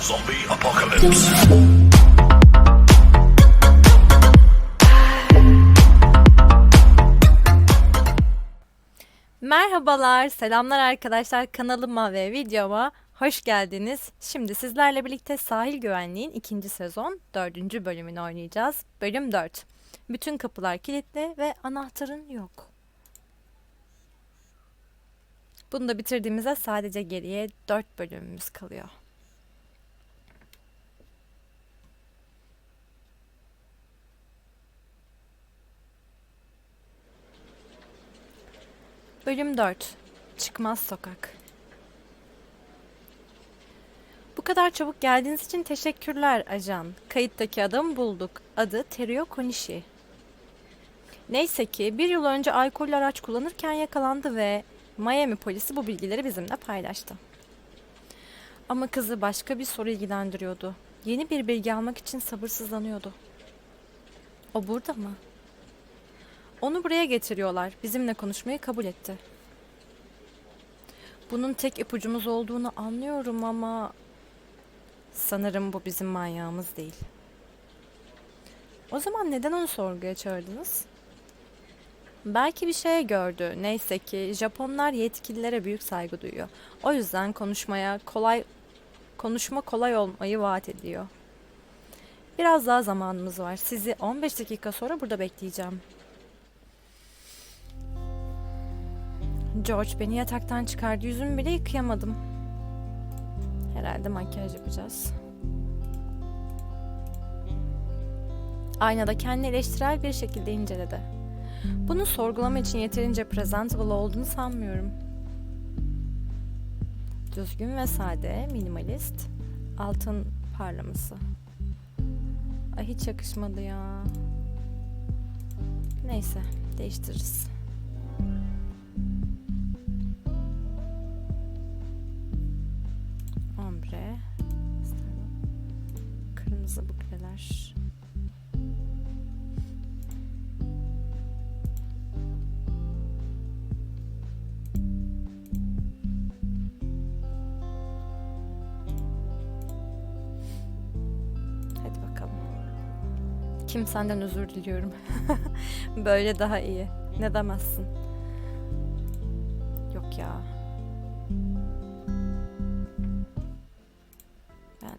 Zombie apocalypse. Merhabalar, selamlar arkadaşlar kanalıma ve videoma hoş geldiniz. Şimdi sizlerle birlikte Sahil Güvenliğin ikinci sezon dördüncü bölümünü oynayacağız. Bölüm 4. Bütün kapılar kilitli ve anahtarın yok. Bunu da bitirdiğimizde sadece geriye 4 bölümümüz kalıyor. Bölüm 4. Çıkmaz sokak. Bu kadar çabuk geldiğiniz için teşekkürler ajan. Kayıttaki adamı bulduk. Adı Terio Konishi. Neyse ki bir yıl önce alkollü araç kullanırken yakalandı ve Miami polisi bu bilgileri bizimle paylaştı. Ama kızı başka bir soru ilgilendiriyordu. Yeni bir bilgi almak için sabırsızlanıyordu. O burada mı? Onu buraya getiriyorlar. Bizimle konuşmayı kabul etti. Bunun tek ipucumuz olduğunu anlıyorum ama sanırım bu bizim manyağımız değil. O zaman neden onu sorguya çağırdınız? Belki bir şey gördü. Neyse ki Japonlar yetkililere büyük saygı duyuyor. O yüzden konuşmaya kolay konuşma kolay olmayı vaat ediyor. Biraz daha zamanımız var. Sizi 15 dakika sonra burada bekleyeceğim. George beni yataktan çıkardı. Yüzümü bile yıkayamadım. Herhalde makyaj yapacağız. Aynada kendini eleştirel bir şekilde inceledi. Bunu sorgulama için yeterince presentable olduğunu sanmıyorum. Düzgün ve sade, minimalist, altın parlaması. Ay hiç yakışmadı ya. Neyse, değiştiririz. Kim senden özür diliyorum. Böyle daha iyi. Ne demezsin? Yok ya. Ben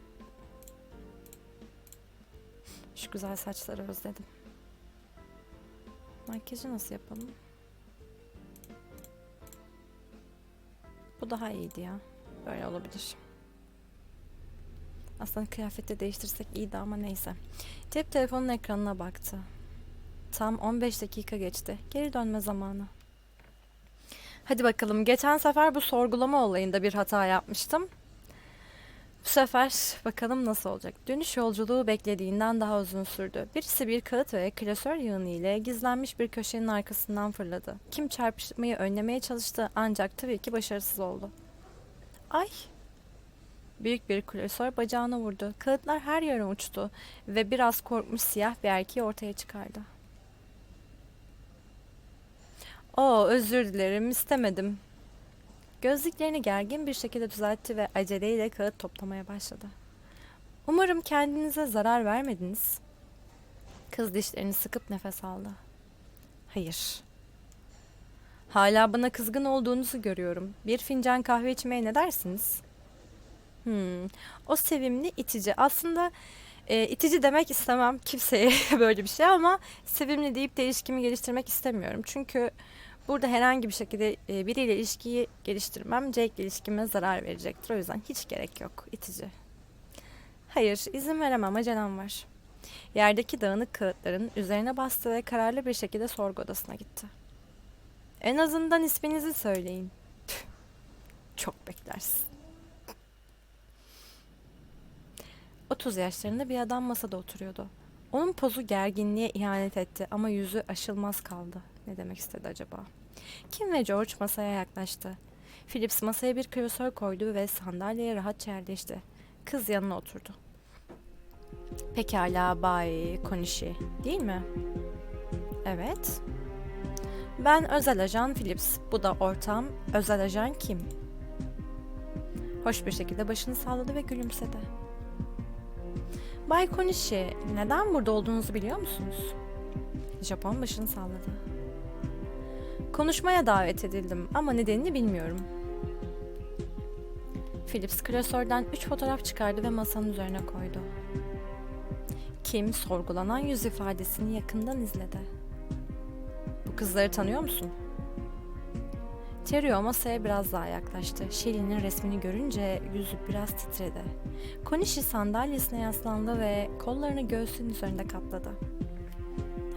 şu güzel saçları özledim. Makyajı nasıl yapalım? Bu daha iyiydi ya. Böyle olabilir. Aslında kıyafeti değiştirsek iyiydi ama neyse. Cep telefonun ekranına baktı. Tam 15 dakika geçti. Geri dönme zamanı. Hadi bakalım. Geçen sefer bu sorgulama olayında bir hata yapmıştım. Bu sefer bakalım nasıl olacak. Dönüş yolculuğu beklediğinden daha uzun sürdü. Birisi bir kağıt ve klasör yığını ile gizlenmiş bir köşenin arkasından fırladı. Kim çarpışmayı önlemeye çalıştı ancak tabii ki başarısız oldu. Ay! Büyük bir klasör bacağına vurdu. Kağıtlar her yere uçtu ve biraz korkmuş siyah bir erkeği ortaya çıkardı. Oo özür dilerim istemedim. Gözlüklerini gergin bir şekilde düzeltti ve aceleyle kağıt toplamaya başladı. Umarım kendinize zarar vermediniz. Kız dişlerini sıkıp nefes aldı. Hayır. Hala bana kızgın olduğunuzu görüyorum. Bir fincan kahve içmeye ne dersiniz? Hmm, o sevimli itici. Aslında e, itici demek istemem kimseye böyle bir şey ama sevimli deyip de ilişkimi geliştirmek istemiyorum. Çünkü burada herhangi bir şekilde e, biriyle ilişkiyi geliştirmem Jake ilişkime zarar verecektir. O yüzden hiç gerek yok itici. Hayır, izin veremem acelem var. Yerdeki dağınık kağıtların üzerine bastı ve kararlı bir şekilde sorgu odasına gitti. En azından isminizi söyleyin. Çok beklersin. 30 yaşlarında bir adam masada oturuyordu. Onun pozu gerginliğe ihanet etti ama yüzü aşılmaz kaldı. Ne demek istedi acaba? Kim ve George masaya yaklaştı. Phillips masaya bir klasör koydu ve sandalyeye rahatça yerleşti. Kız yanına oturdu. Pekala Bay Konishi, değil mi? Evet. Ben özel ajan Phillips. Bu da ortam. Özel ajan kim? Hoş bir şekilde başını salladı ve gülümsedi. Bay Konishi, neden burada olduğunuzu biliyor musunuz? Japon başını salladı. Konuşmaya davet edildim ama nedenini bilmiyorum. Philips klasörden üç fotoğraf çıkardı ve masanın üzerine koydu. Kim sorgulanan yüz ifadesini yakından izledi. Bu kızları tanıyor musun? Terio masaya biraz daha yaklaştı. Shelly'nin resmini görünce yüzü biraz titredi. Konishi sandalyesine yaslandı ve kollarını göğsünün üzerinde kapladı.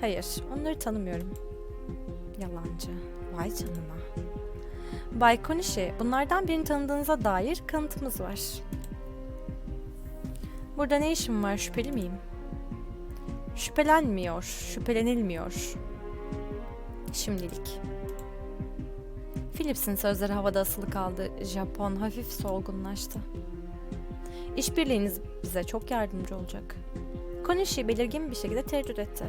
Hayır, onları tanımıyorum. Yalancı. Vay canına. Bay Konishi, bunlardan birini tanıdığınıza dair kanıtımız var. Burada ne işim var, şüpheli miyim? Şüphelenmiyor, şüphelenilmiyor. Şimdilik. Philips'in sözleri havada asılı kaldı. Japon hafif solgunlaştı. İşbirliğiniz bize çok yardımcı olacak. Konishi belirgin bir şekilde tereddüt etti.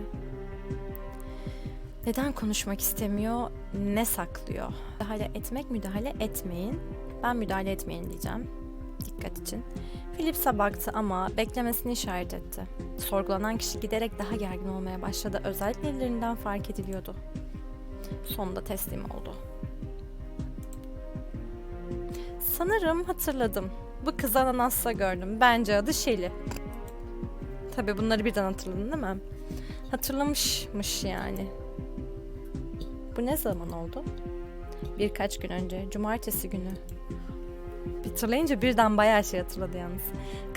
Neden konuşmak istemiyor, ne saklıyor? Müdahale etmek, müdahale etmeyin. Ben müdahale etmeyin diyeceğim. Dikkat için. Philips'e baktı ama beklemesini işaret etti. Sorgulanan kişi giderek daha gergin olmaya başladı. Özellikle ellerinden fark ediliyordu. Sonunda teslim oldu. Sanırım hatırladım. Bu kızı ananasla gördüm. Bence adı Şeli. Tabii bunları birden hatırladın değil mi? Hatırlamışmış yani. Bu ne zaman oldu? Birkaç gün önce, cumartesi günü. Hatırlayınca birden bayağı şey hatırladı yalnız.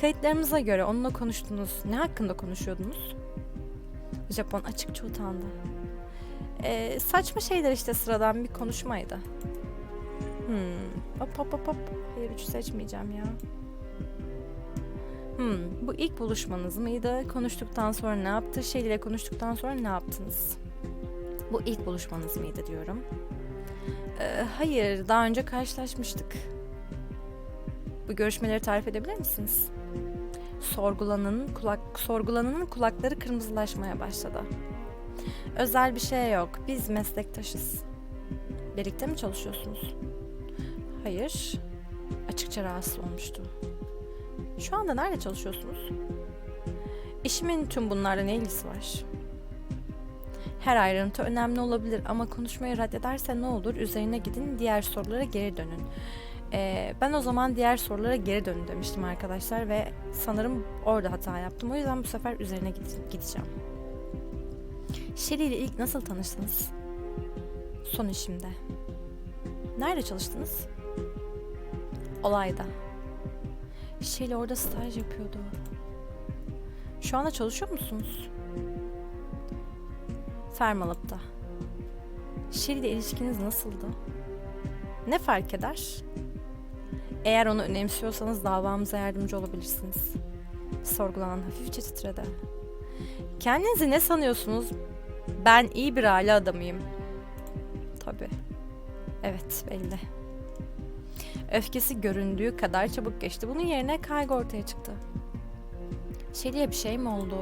Kayıtlarımıza göre onunla konuştunuz. Ne hakkında konuşuyordunuz? Japon açıkça utandı. Ee, saçma şeyler işte sıradan bir konuşmaydı. Hmm. Hop hop hop hop. Hayır hiç seçmeyeceğim ya. Hmm. Bu ilk buluşmanız mıydı? Konuştuktan sonra ne yaptı? Şeyle konuştuktan sonra ne yaptınız? Bu ilk buluşmanız mıydı diyorum. Ee, hayır, daha önce karşılaşmıştık. Bu görüşmeleri tarif edebilir misiniz? Sorgulananın kulak sorgulananın kulakları kırmızılaşmaya başladı. Özel bir şey yok. Biz meslektaşız. Birlikte mi çalışıyorsunuz? Hayır. Açıkça rahatsız olmuştu. Şu anda nerede çalışıyorsunuz? İşimin tüm bunlarla ne ilgisi var? Her ayrıntı önemli olabilir ama konuşmayı reddederse ne olur? Üzerine gidin, diğer sorulara geri dönün. Ee, ben o zaman diğer sorulara geri dönün demiştim arkadaşlar ve sanırım orada hata yaptım. O yüzden bu sefer üzerine gide- gideceğim. Shelly ile ilk nasıl tanıştınız? Son işimde. Nerede çalıştınız? Olayda. Shelly orada staj yapıyordu. Şu anda çalışıyor musunuz? Fermalap'ta. Shelly ile ilişkiniz nasıldı? Ne fark eder? Eğer onu önemsiyorsanız davamıza yardımcı olabilirsiniz. Sorgulanan hafifçe titredi. Kendinizi ne sanıyorsunuz? Ben iyi bir aile adamıyım. Tabii. Evet belli. Öfkesi göründüğü kadar çabuk geçti. Bunun yerine kaygı ortaya çıktı. Şeli'ye bir şey mi oldu?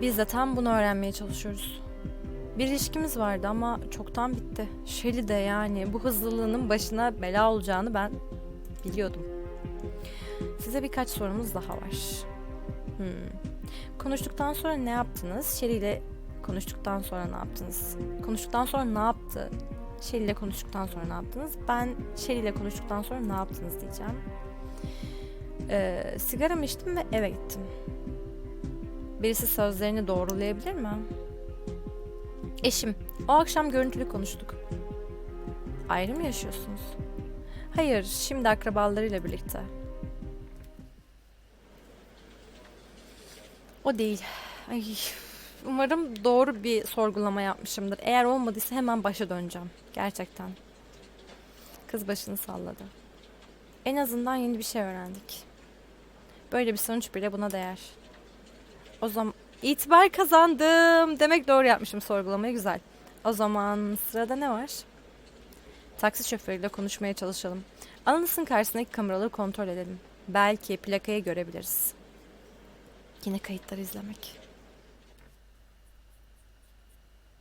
Biz de tam bunu öğrenmeye çalışıyoruz. Bir ilişkimiz vardı ama çoktan bitti. Şeli de yani bu hızlılığının başına bela olacağını ben biliyordum. Size birkaç sorumuz daha var. Hmm. Konuştuktan sonra ne yaptınız? Şeli ile konuştuktan sonra ne yaptınız? Konuştuktan sonra ne yaptı? Şeli ile konuştuktan sonra ne yaptınız? Ben Şeli ile konuştuktan sonra ne yaptınız diyeceğim. Ee, sigaramı içtim ve eve gittim. Birisi sözlerini doğrulayabilir mi? Eşim. O akşam görüntülü konuştuk. Ayrı mı yaşıyorsunuz? Hayır, şimdi akrabalarıyla birlikte. O değil. Ay, umarım doğru bir sorgulama yapmışımdır. Eğer olmadıysa hemen başa döneceğim. Gerçekten. Kız başını salladı. En azından yeni bir şey öğrendik. Böyle bir sonuç bile buna değer. O zaman itibar kazandım. Demek doğru yapmışım sorgulamayı güzel. O zaman sırada ne var? Taksi şoförüyle konuşmaya çalışalım. Ananasın karşısındaki kameraları kontrol edelim. Belki plakayı görebiliriz. Yine kayıtları izlemek.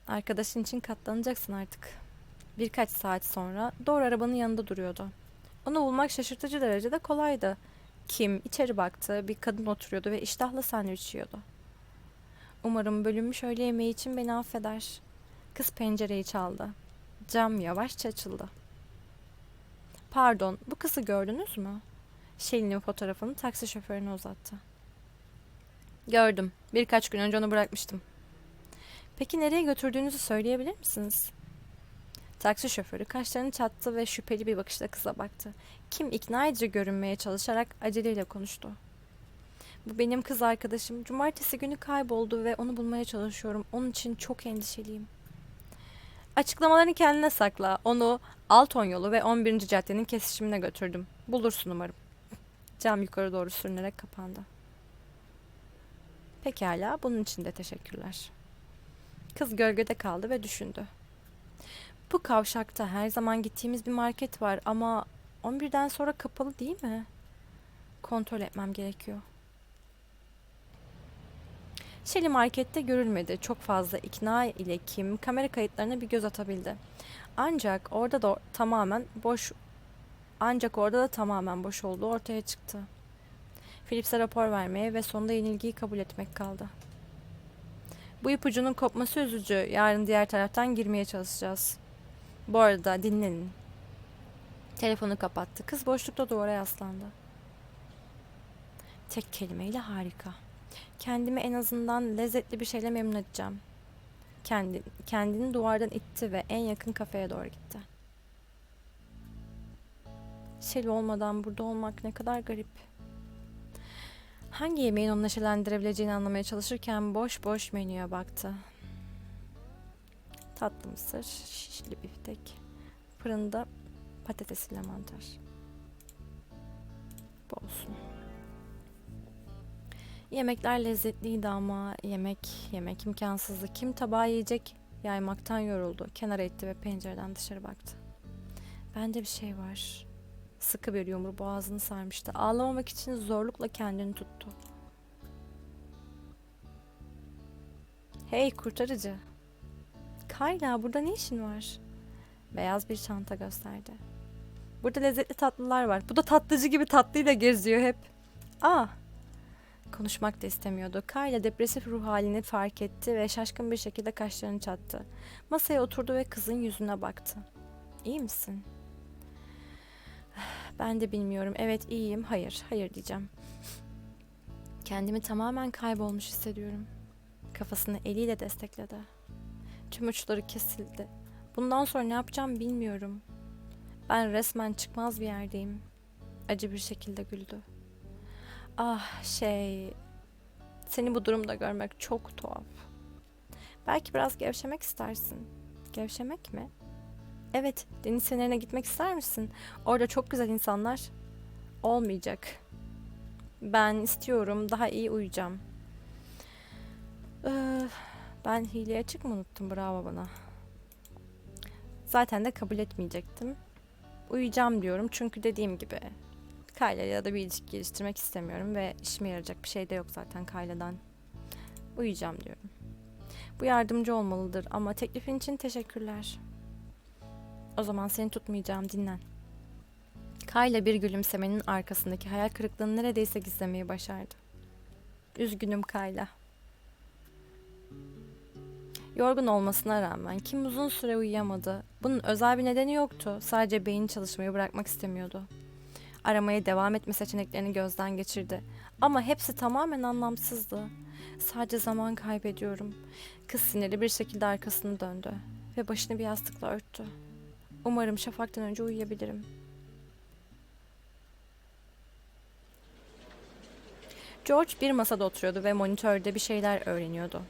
Arkadaşın için katlanacaksın artık. Birkaç saat sonra doğru arabanın yanında duruyordu. Onu bulmak şaşırtıcı derecede kolaydı. Kim içeri baktı. Bir kadın oturuyordu ve iştahla sandviç yiyordu. Umarım bölünmüş öğle yemeği için beni affeder. Kız pencereyi çaldı. Cam yavaşça açıldı. Pardon, bu kızı gördünüz mü? Şelin'in fotoğrafını taksi şoförüne uzattı. Gördüm. Birkaç gün önce onu bırakmıştım. Peki nereye götürdüğünüzü söyleyebilir misiniz? Taksi şoförü kaşlarını çattı ve şüpheli bir bakışla kıza baktı. Kim ikna edici görünmeye çalışarak aceleyle konuştu. Bu benim kız arkadaşım. Cumartesi günü kayboldu ve onu bulmaya çalışıyorum. Onun için çok endişeliyim. Açıklamalarını kendine sakla. Onu Alton yolu ve 11. caddenin kesişimine götürdüm. Bulursun umarım. Cam yukarı doğru sürünerek kapandı. Pekala, bunun için de teşekkürler. Kız gölgede kaldı ve düşündü. Bu kavşakta her zaman gittiğimiz bir market var ama 11'den sonra kapalı değil mi? Kontrol etmem gerekiyor. Şeli markette görülmedi. Çok fazla ikna ile Kim kamera kayıtlarına bir göz atabildi. Ancak orada da tamamen boş ancak orada da tamamen boş olduğu ortaya çıktı. Phillips'e rapor vermeye ve sonunda yenilgiyi kabul etmek kaldı. Bu ipucunun kopması üzücü. Yarın diğer taraftan girmeye çalışacağız. Bu arada dinlenin. Telefonu kapattı. Kız boşlukta duvara yaslandı. Tek kelimeyle harika. Kendimi en azından lezzetli bir şeyle memnun edeceğim. Kendi, kendini duvardan itti ve en yakın kafeye doğru gitti. Şeli olmadan burada olmak ne kadar garip. Hangi yemeğin onu neşelendirebileceğini anlamaya çalışırken boş boş menüye baktı. Tatlı mısır, şişli biftek, fırında patatesli mantar. Bu olsun. Yemekler lezzetliydi ama yemek yemek imkansızdı. Kim tabağı yiyecek yaymaktan yoruldu. Kenara itti ve pencereden dışarı baktı. Bende bir şey var. Sıkı bir yumru boğazını sarmıştı. Ağlamamak için zorlukla kendini tuttu. Hey kurtarıcı. Kayla burada ne işin var? Beyaz bir çanta gösterdi. Burada lezzetli tatlılar var. Bu da tatlıcı gibi tatlıyla geziyor hep. Aa. Konuşmak da istemiyordu. Kayla depresif ruh halini fark etti ve şaşkın bir şekilde kaşlarını çattı. Masaya oturdu ve kızın yüzüne baktı. İyi misin? Ben de bilmiyorum. Evet iyiyim. Hayır, hayır diyeceğim. Kendimi tamamen kaybolmuş hissediyorum. Kafasını eliyle destekledi. Tüm uçları kesildi. Bundan sonra ne yapacağım bilmiyorum. Ben resmen çıkmaz bir yerdeyim. Acı bir şekilde güldü. Ah şey... Seni bu durumda görmek çok tuhaf. Belki biraz gevşemek istersin. Gevşemek mi? Evet, deniz fenerine gitmek ister misin? Orada çok güzel insanlar. Olmayacak. Ben istiyorum, daha iyi uyuyacağım. Ee, ben hileye açık mı unuttum? Bravo bana. Zaten de kabul etmeyecektim. Uyuyacağım diyorum çünkü dediğim gibi Kayla ya da bir ilişki geliştirmek istemiyorum ve işime yarayacak bir şey de yok zaten Kayla'dan. Uyuyacağım diyorum. Bu yardımcı olmalıdır ama teklifin için teşekkürler. O zaman seni tutmayacağım dinlen. Kayla bir gülümsemenin arkasındaki hayal kırıklığını neredeyse gizlemeyi başardı. Üzgünüm Kayla. Yorgun olmasına rağmen Kim uzun süre uyuyamadı. Bunun özel bir nedeni yoktu. Sadece beyin çalışmayı bırakmak istemiyordu. Aramaya devam etme seçeneklerini gözden geçirdi. Ama hepsi tamamen anlamsızdı. Sadece zaman kaybediyorum. Kız sinirli bir şekilde arkasını döndü ve başını bir yastıkla örttü. Umarım şafaktan önce uyuyabilirim. George bir masada oturuyordu ve monitörde bir şeyler öğreniyordu.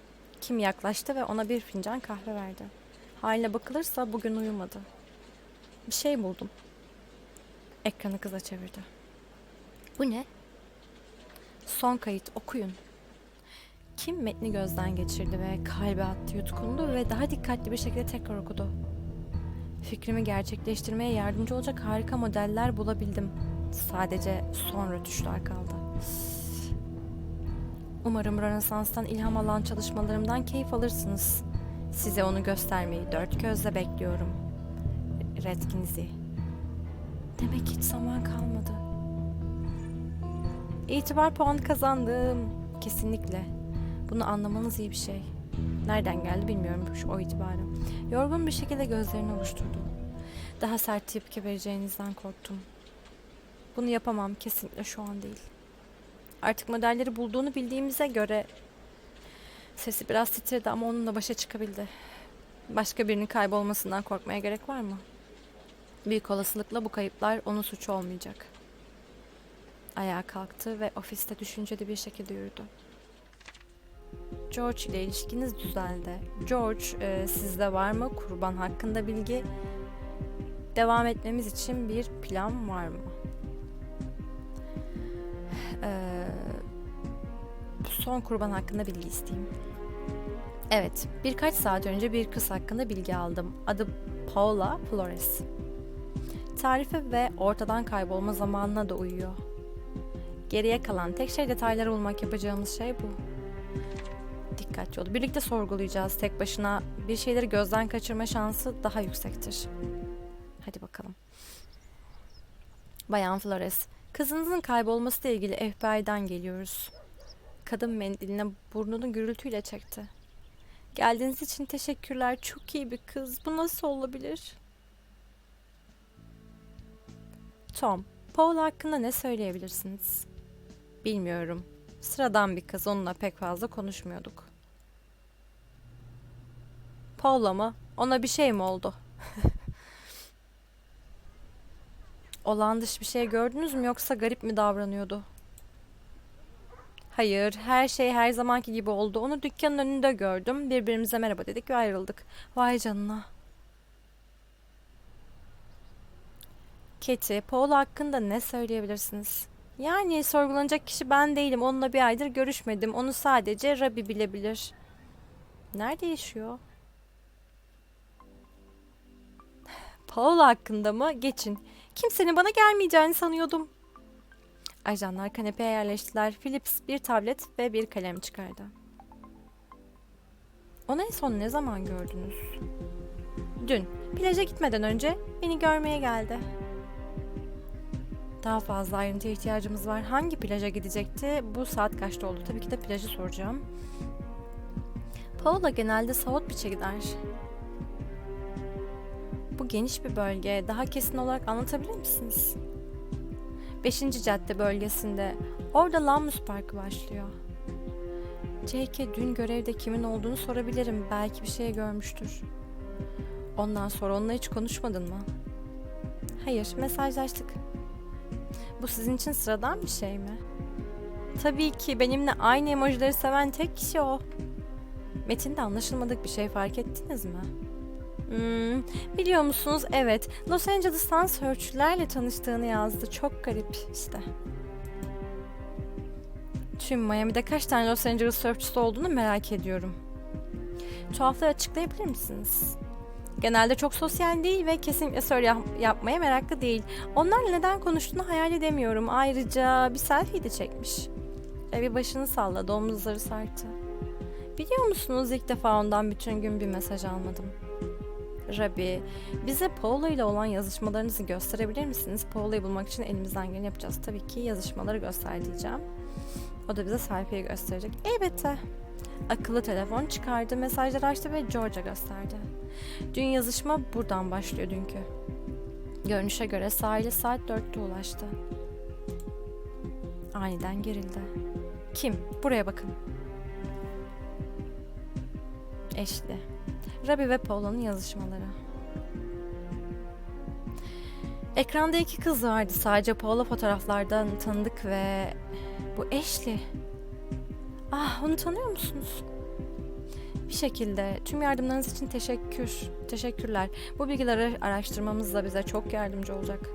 Kim yaklaştı ve ona bir fincan kahve verdi. Haline bakılırsa bugün uyumadı. Bir şey buldum. Ekranı kıza çevirdi. Bu ne? Son kayıt okuyun. Kim metni gözden geçirdi ve kalbe attı yutkundu ve daha dikkatli bir şekilde tekrar okudu. Fikrimi gerçekleştirmeye yardımcı olacak harika modeller bulabildim. Sadece son rötuşlar kaldı. Umarım Rönesans'tan ilham alan çalışmalarımdan keyif alırsınız. Size onu göstermeyi dört gözle bekliyorum. Redkinzi. Demek hiç zaman kalmadı. İtibar puanı kazandım. Kesinlikle. Bunu anlamanız iyi bir şey. Nereden geldi bilmiyorum şu o itibarı. Yorgun bir şekilde gözlerini oluşturdu. Daha sert tepki vereceğinizden korktum. Bunu yapamam kesinlikle şu an değil. Artık modelleri bulduğunu bildiğimize göre sesi biraz titredi ama onunla başa çıkabildi. Başka birinin kaybolmasından korkmaya gerek var mı? Büyük olasılıkla bu kayıplar onun suçu olmayacak. Ayağa kalktı ve ofiste düşünceli bir şekilde yürüdü. George ile ilişkiniz düzeldi. George, e, sizde var mı kurban hakkında bilgi? Devam etmemiz için bir plan var mı? Ee, son kurban hakkında bilgi isteyeyim. Evet, birkaç saat önce bir kız hakkında bilgi aldım. Adı Paula Flores. Tarife ve ortadan kaybolma zamanına da uyuyor. Geriye kalan tek şey detayları bulmak yapacağımız şey bu. Dikkatli ol. Birlikte sorgulayacağız. Tek başına bir şeyleri gözden kaçırma şansı daha yüksektir. Hadi bakalım. Bayan Flores, kızınızın kaybolması ile ilgili FBI'den geliyoruz. Kadın mendiline burnunu gürültüyle çekti. Geldiğiniz için teşekkürler. Çok iyi bir kız. Bu nasıl olabilir? Tom, Paul hakkında ne söyleyebilirsiniz? Bilmiyorum. Sıradan bir kız. Onunla pek fazla konuşmuyorduk. Paul'a mı? Ona bir şey mi oldu? Olan dış bir şey gördünüz mü yoksa garip mi davranıyordu? Hayır, her şey her zamanki gibi oldu. Onu dükkanın önünde gördüm. Birbirimize merhaba dedik ve ayrıldık. Vay canına. Katie, Paul hakkında ne söyleyebilirsiniz? Yani sorgulanacak kişi ben değilim. Onunla bir aydır görüşmedim. Onu sadece Rabbi bilebilir. Nerede yaşıyor? Paul hakkında mı? Geçin. Kimsenin bana gelmeyeceğini sanıyordum. Ajanlar kanepeye yerleştiler. Philips bir tablet ve bir kalem çıkardı. Onu en son ne zaman gördünüz? Dün. Plaja gitmeden önce beni görmeye geldi. Daha fazla ayrıntıya ihtiyacımız var. Hangi plaja gidecekti? Bu saat kaçta oldu? Tabii ki de plajı soracağım. Paula genelde South Beach'e gider. Bu geniş bir bölge. Daha kesin olarak anlatabilir misiniz? 5. cadde bölgesinde. Orada Lammus Parkı başlıyor. J.K. dün görevde kimin olduğunu sorabilirim. Belki bir şey görmüştür. Ondan sonra onunla hiç konuşmadın mı? Hayır, mesajlaştık. Bu sizin için sıradan bir şey mi? Tabii ki benimle aynı emojileri seven tek kişi o. Metinde anlaşılmadık bir şey fark ettiniz mi? Hmm, biliyor musunuz? Evet. Los Angeles'tan search'lerle tanıştığını yazdı. Çok garip işte. Tüm Miami'de kaç tane Los Angeles search'üsü olduğunu merak ediyorum. Tuhafları açıklayabilir misiniz? Genelde çok sosyal değil ve kesinlikle soru yap- yapmaya meraklı değil. Onlarla neden konuştuğunu hayal edemiyorum. Ayrıca bir selfie de çekmiş. Ve bir başını salladı, omuzları sarktı. Biliyor musunuz ilk defa ondan bütün gün bir mesaj almadım. Rabbi, bize Paula ile olan yazışmalarınızı gösterebilir misiniz? Paula'yı bulmak için elimizden geleni yapacağız. Tabii ki yazışmaları göster diyeceğim. O da bize selfie'yi gösterecek. Elbette. Akıllı telefon çıkardı, mesajları açtı ve George'a gösterdi. Dün yazışma buradan başlıyor dünkü. Görünüşe göre sahile saat 4'te ulaştı. Aniden gerildi. Kim? Buraya bakın. Eşli. Rabbi ve Paula'nın yazışmaları. Ekranda iki kız vardı. Sadece Paula fotoğraflardan tanıdık ve bu Ashley. Ah, onu tanıyor musunuz? Bir şekilde tüm yardımlarınız için teşekkür. Teşekkürler. Bu bilgileri araştırmamız da bize çok yardımcı olacak.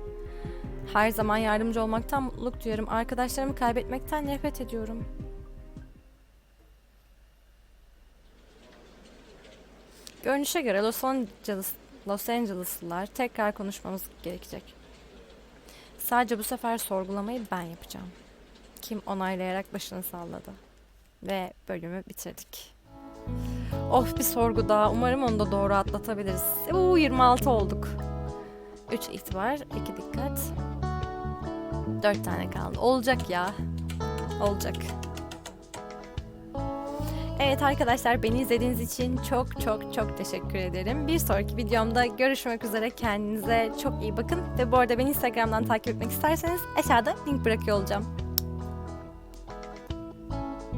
Her zaman yardımcı olmaktan mutluluk duyarım. Arkadaşlarımı kaybetmekten nefret ediyorum. Görünüşe göre Los Angeles Los Angeleslılar tekrar konuşmamız gerekecek. Sadece bu sefer sorgulamayı ben yapacağım. Kim onaylayarak başını salladı. Ve bölümü bitirdik. Of bir sorgu daha. Umarım onu da doğru atlatabiliriz. Uuu 26 olduk. 3 itibar, 2 dikkat. 4 tane kaldı. Olacak ya. olacak. Evet arkadaşlar beni izlediğiniz için çok çok çok teşekkür ederim. Bir sonraki videomda görüşmek üzere. Kendinize çok iyi bakın. Ve bu arada beni Instagram'dan takip etmek isterseniz aşağıda link bırakıyor olacağım.